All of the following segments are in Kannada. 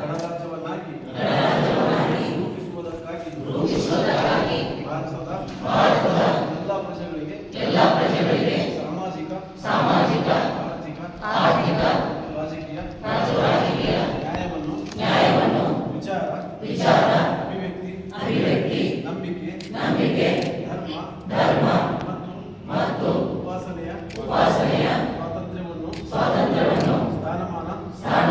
ಗಣರಾಜ್ಯವನ್ನಾಗಿ ರೂಪಿಸುವುದಕ್ಕಾಗಿ ಭಾರತದ ಎಲ್ಲ ಪ್ರಜೆಗಳಿಗೆ ಸಾಮಾಜಿಕ ಸಾಮಾಜಿಕ ಆರ್ಥಿಕ ಆರ್ಥಿಕ ರಾಜಕೀಯ ನ್ಯಾಯವನ್ನು ವಿಚಾರ ನಂಬಿಕೆ ನಂಬಿಕೆ ಧರ್ಮ ಮತ್ತು ಉಪಾಸನೆಯ ಉಪಾಸನೆಯ ಸ್ವಾತಂತ್ರ್ಯವನ್ನು ಸ್ವಾತಂತ್ರ್ಯವನ್ನು ಸ್ಥಾನಮಾನ ಸ್ಥಾನ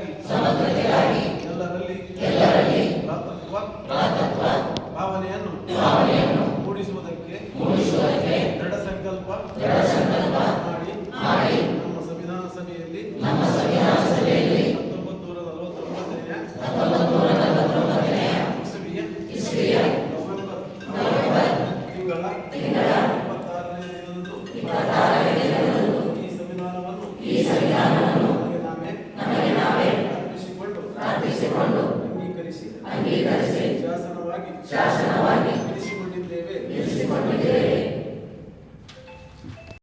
ಸಮಗ್ರತೆಗಾಗಿ ಸಮಗ್ರತೆಗಾಗಿ ಎಲ್ಲರಲ್ಲಿ ಎಲ್ಲರಲ್ಲಿ ಭ್ರಾತೃತ್ವ ಭಾವನೆಯನ್ನು ಭಾವನೆಯನ್ನು ಮೂಡಿಸುವುದಕ್ಕೆ ಮೂಡಿಸುವುದಕ್ಕೆ ದೃಢ ಸಂಕಲ್ಪ ದೃಢ ಸಂಕಲ್ಪ ಮಾಡಿ ಮಾಡಿ ನಮ್ಮ ಸಂವಿಧಾನ ಸಭೆಯಲ್ಲಿ ನಮ್ಮ ಸಂವಿಧಾನ ಸಭೆಯಲ್ಲಿ ಹತ್ತೊಂಬತ್ತು ನೂರ ನಲವತ್ತೊಂಬತ್ತನೆಯ ಇಸ್ವಿಯ ನವೆಂಬರ್ ತಿಂಗಳ ತಿಂಗಳ ಶಾಸನ